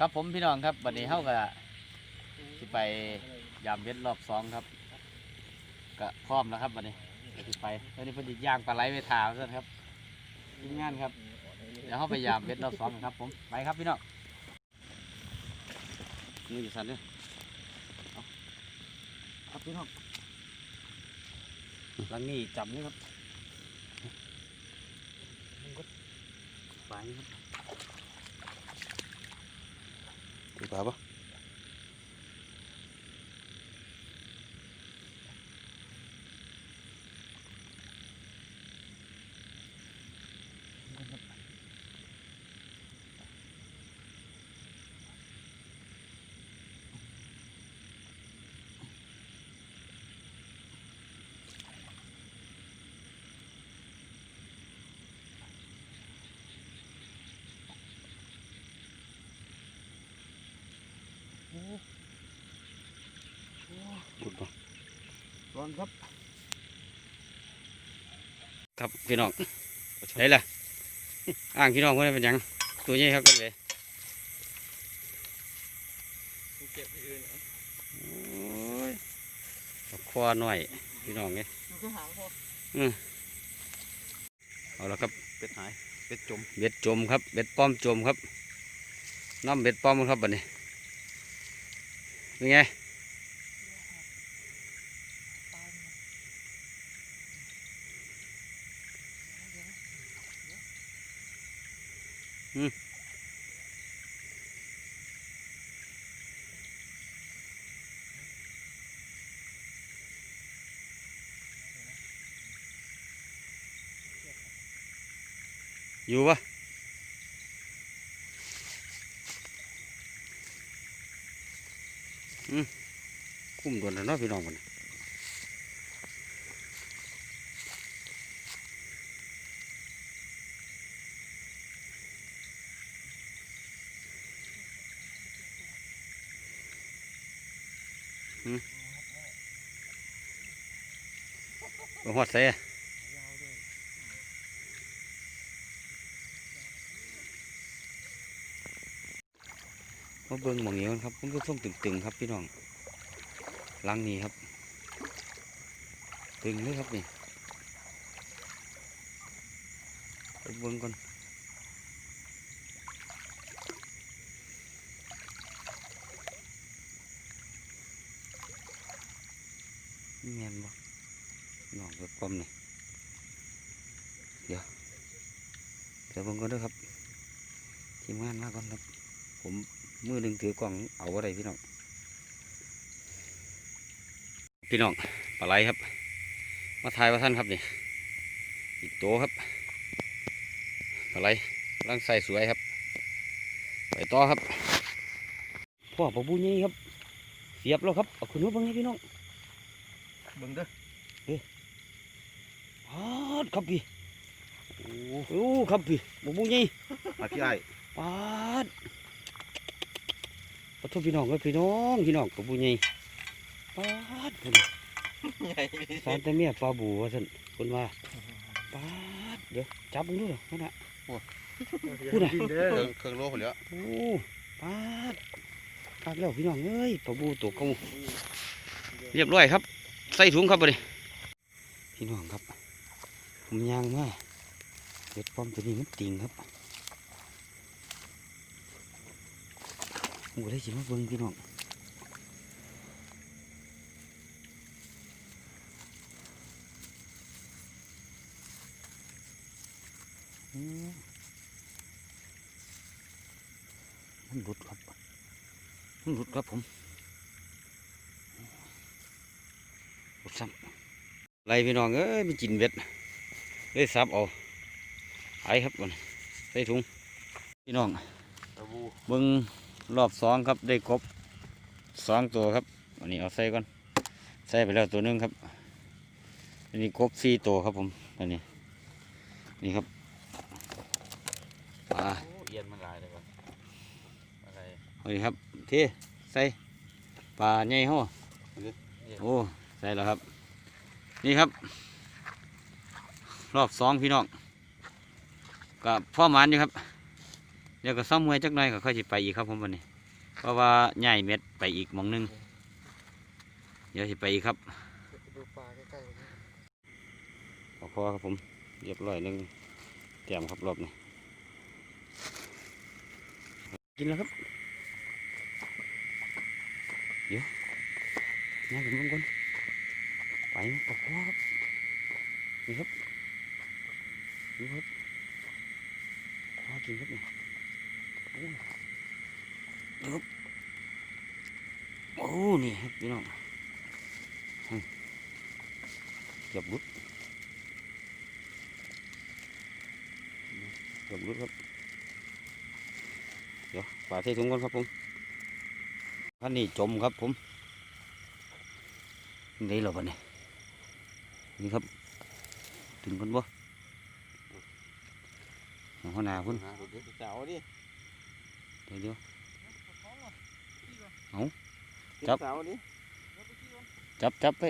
ครับผมพี่น้องครับวันนี้เฮาก็สิไปยามเบ็ดรอบสองครับก็พร้อมแล้วครับวันนี้ก็สิไปวันนี้เพอดีย่างปลาไหลไปถาวซะครับทีมงานครับ เดี๋ยวเฮาไปยามเบ็ดรอบสองกันครับ ผมไปครับพี่น้องมืออยู่สั่นเนี่ยเอาครับพี่น้องหลังนี้จับนี่ครับไปครับ ดีกว่ ร้อนครับครับพี่น้องไหนล่ะอ่างพี่น้องเพื่อนเป็นหยังตัวใหญ่ครับกันเลยโอ้ยตะคอหน่อยพี่น้องไงเอาละครับเป็ดหายเป็ดจมเบ็ดจมครับเบ็ดป้อมจมครับน้ำเบ็ดป้อมครับบัดนี้เป็นไง อยู่ปะอืมคุ้มโดนแล้วเนาะพี่น้องบัน หอดใส่มาเบิ่งหมองนี้กันครับผมก็ส่งตึงๆครับพี่น้องลังนี้ครับ ตึงเลยครับนี่ไปเบิ่งก่อนนี่แม่นบ่ น้องแบบกลมนี่เดี๋ยวเดี๋ยวเบิ่งก่อนด้วยครับ ทีมงานมาก่อนครับ ผมมือหนึ่งถือกล่องเอาอะไรพี่น้อง พี่น้องปลาไหลครับ มาทายว่าท่านครับนี่ อีกโตวครับปลาไหลร่างใส่สวยครับ ไปต่อครับ พ่อปลาบูนี่ครับ เสียบแล้วครับเอาขึ้นมาบ้างให้พี่น้องเบิ่งเด้อ ดครับพี่โอ้โหครับพี่ปลาบูนี่มาพี่ไอ้ปาดขอโทษพี่น้องเลยพี่น้องพี่น้องปลาบูนี่ปาดคนน่ะใหญ่สารแต่เมียปลาบูว่าสันคนว่าปาดเดี๋ยวจับมึงดูเหรอนั่นน่ะพูดน่ะเครื่องเครื่องโลคนเดียวโอ้ปาดปาดแล้วพี่น้องเอ้ยปลาบูตัวเขาเรียบร้อยครับ ใส่ถุงครับไปดิพี่น้องครับ ผมยางมาเห็ดป้อมตัวนี้มันติ่งครับโอ้ได้สิมาเบิ่งพี่น้องมมันหลุดครับ มันหลุดครับผมหลุดซ้ำไรพี่น้องเอ้ยมันกินเบ็ด เลยซับเอาไอครับมันใส่ถุงพี่น้องตะบูเบิ้งรอบสองครับได้ครบสองตัวครับอันนี้เอาใส่ก่อนใส่ไปแล้วตัวหนึงครับอันนี้ครบสี่ตัวครับผมอันนี้นี่ครับปลาเอียนมันหลายเลยว่ะอะไรเอานี่ครับเทใส่ปลาใหญ่ห้อโอ้ใส่แล้วครับ นี่ครับ รอบสองพี่น้องกับพ่อหมานอยู่ครับ เดี๋ยวก็ซ่อมมวยจักหน่อยก็ค่อยสิไปอีกครับผมวันนี้ เพราะว่าใหญ่เม็ดไปอีกหมองหนึง เดี๋ยวสิไปอีกครับดูปลาใกล้ๆขอคอครับผม เรียบร้อยหนึงเตรียมครับรอบนี้กินแล้วครับเดี๋ยวย่างผมลงก่อนไปมั้ยขอคอครับนี่ครับ ดูครับคอกินครับนี่โอ้ดูครับโอ้ นี่ครับพี่น้องเกือบรุดเกือบรุดครับ เดี๋ยวฝาเทถุงก่อนครับผมท่านนี่จมครับผมนี่เหรอวะเนี่ยนี่ครับ ถึงคนบ่ หัวหน้าคุณหาดูดิเจ้าดิเดี๋ยวเดี๋ยวเจ้าดิจับจับไป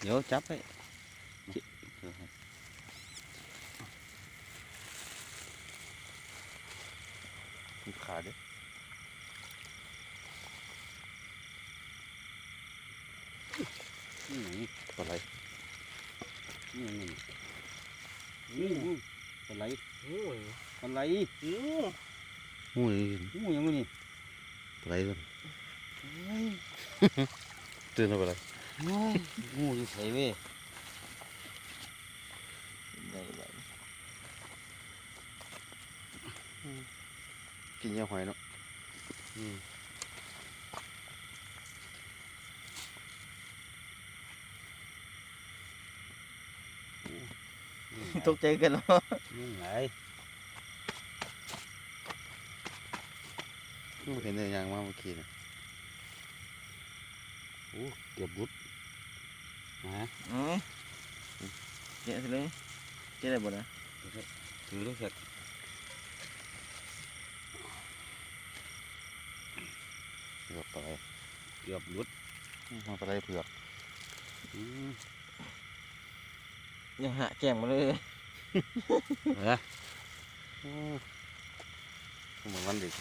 เดี๋ยวจับไปขาดินี่หยังอะไรนี่หยังนี่ นี่ยังอะไรโอ้ยอะไรโอ้โอ้ยงูหยังวะนี่อะไรกันตื่นแล้วอะไรโอ้ยงูอยู่ไสเว้ยกินเยี่ยวหอยเนาะ ตกใจกันเนาะนี่ไงเห็นได้ยังมาเมื่อกี้นะโอ้เกือบบุดมาอืมเจ๊เลยเจ๊ได้บ่นะถือลูกเสร็จเผือกปลาไหลเกือบบุดมาปลาไหลเผือกอืม ยังหะแก้มมาเลยเออเหมือนวันเด็ก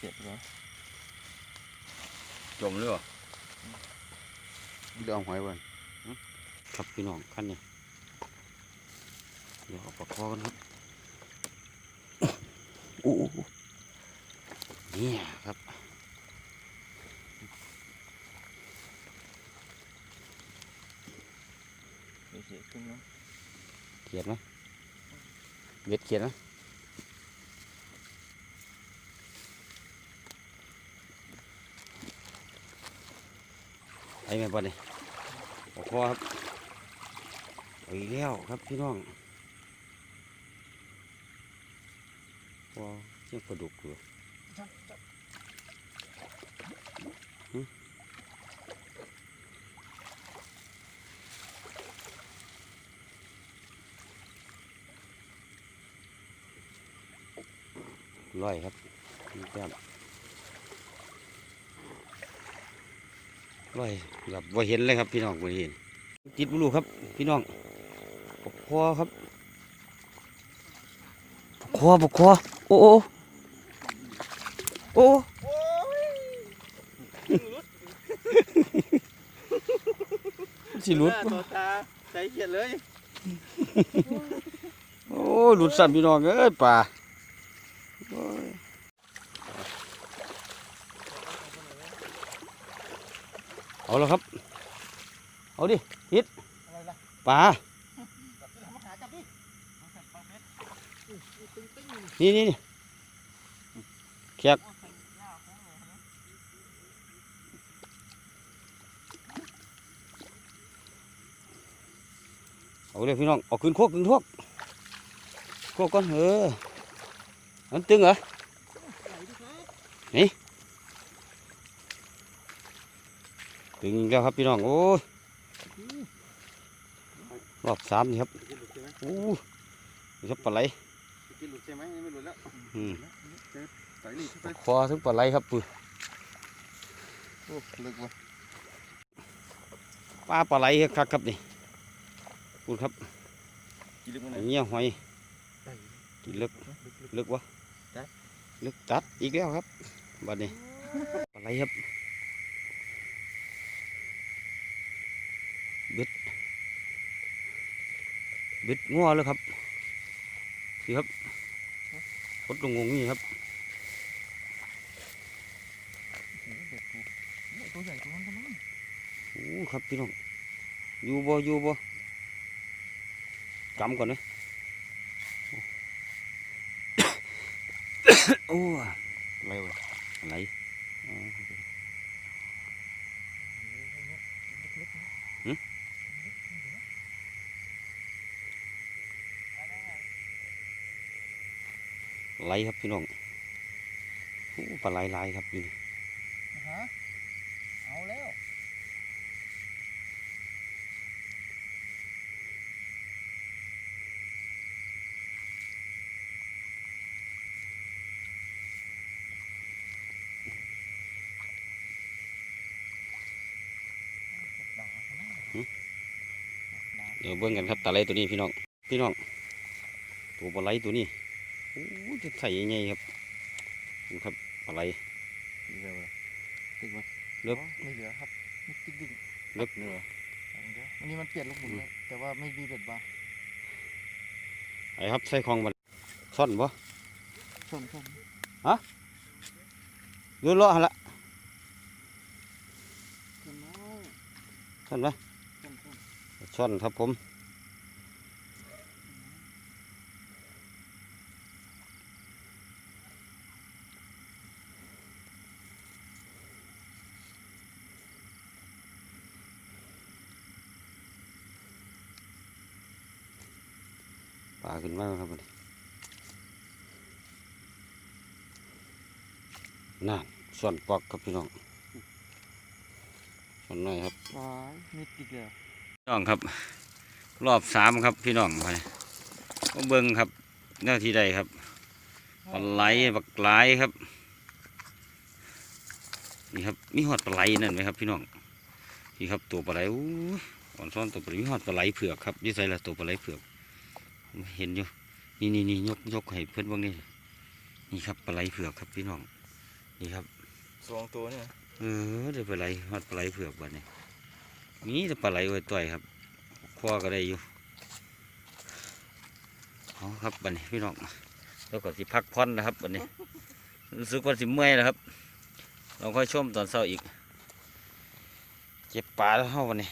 เจ็บเนาะจมเลยเหรอเรื่องหอยวันครับพี่น้องขั้นนี้เดี๋ยวเอาปากคอกันครับโอ้โหเนี่ยครับ เจ็บขึ้นเนาะเขียนไหมเบ็ดเขียนไหมไอ้แม่ปอนนี่ปากคอครับเอาอีกแล้วครับพี่น้องว้าวเจ้าปลาดุกอยู่ ร้อยครับนี่แก้มร้อยแบบว่าเห็นเลยครับพี่น้องบ่เห็นจิตบุรูครับ พี่น้องปกคอครับปกคอปกคอโอ้โอ้โอ้สิหลุดตัวตาใจเขียดเลย โอ้ยหลุดสั่นพี่น้องเอ้ยป่าโอ้ย เอาแล้วครับ เอาดิฮิตอะไรล่ะปลาจับดิมาหาจับดิปลาเม็ดตึ้งตึ้งนี่นี่นี่แขกเอาเลยพี่น้องเอาขึ้นโคกขึ้นโคกโคกก่อนเออมันตึงเหรอ ตึงอีกแล้วครับพี่น้อง โอ้ยรอบสามนี่ครับกินหลุดใช่ไหมโอ้นี่ครับปลาไหลกินหลุดใช่ไหมยังไม่หลุดแล้วอืมใส่นี่เข้าไปคอถึงปลาไหลครับปือโอ้ลึกว่ะปลาปลาไหลครับครับนี่พูดครับกินลึกมั้ยอันนี้หอยได้กินลึกลึกลึกวะจัดลึกจัดอีกแล้วครับบัดนี้อะไรครับเบ็ด เบ็ดงัวเลยครับนี่ครับพดลงงงนี่ครับโอ้โหเด็ดถูกโอ้ยตัวใหญ่ตัวนั้นก็มั้งโอ้ครับพี่น้องอยู่บ่อยู่บ่กำก่อนนะโอ้อะไรวะอะไรอ๋อ ลึกๆนะ หึ ไหลครับพี่น้องโอ้ปลาไหลลายครับอยู่นี่ฮะเอาแล้วด่าเขานะด่าเดี๋ยวเบิ่งกันครับปลาไหลตัวนี้พี่น้องพี่น้องตัวปลาไหลตัวนี้ โอ้จะใส่ยังไงครับดูครับปลาไหลนี่อะไรวะตึกมั้ยเลิกโอ้ไม่เหลือครับไม่ติ๊กดิ่งเนื้อเดี๋ยววันนี้มันเปลี่ยนลูกหมุนแล้วแต่ว่าไม่มีเบ็ดบาร์ไอ้ครับใส่ของมันซ่อนบ่ส่วนส่วนเรือเลาะหั่นละส่วนน้อยซ่อนไหมส่วนส่วนซ่อนครับผมปลาขึ้นมาแล้วครับบัดนี้น่า ส่วนปอกครับพี่น้องส่วนน้อยครับว้ายมิดอีกแล้วพี่น้องครับ รอบสามครับพี่น้องไปก็เบิ้งครับหน้าที่ใดครับปลาไหลบักไหลายครับนี่ครับมีหอดปลาไหลนั่นไหมครับ พี่น้องนี่ครับตัวปลาไหลอู้ยอ่อนซ้อนตัวปลาไหลมีหอดปลาไหลเผือกครับอยี่ใส่ละตัวปลาไหลเผือกผมเห็นอยู่นี่นี่นี่ยกยกให้เพื่อนเบ้างนี่นี่ครับปลาไหลเผือกครับพี่น้องนี่ครับ สองตัวเนี่ยเออเดี๋ยวปลาไหลฮอดปลาไหลเผือกบัดนี้มีแต่ปลาไหลไว้ต่อยครับคว้าก็ได้อยู่เอาครับบัดนี้พี่น้องแล้วก็สิพักผ่อนนะครับบัดนี้รู้สึกว่าสิเมื่อยแล้วครับ เราค่อยชมตอนเช้าอีก เจ็บปลาแล้วเฮาบันนี้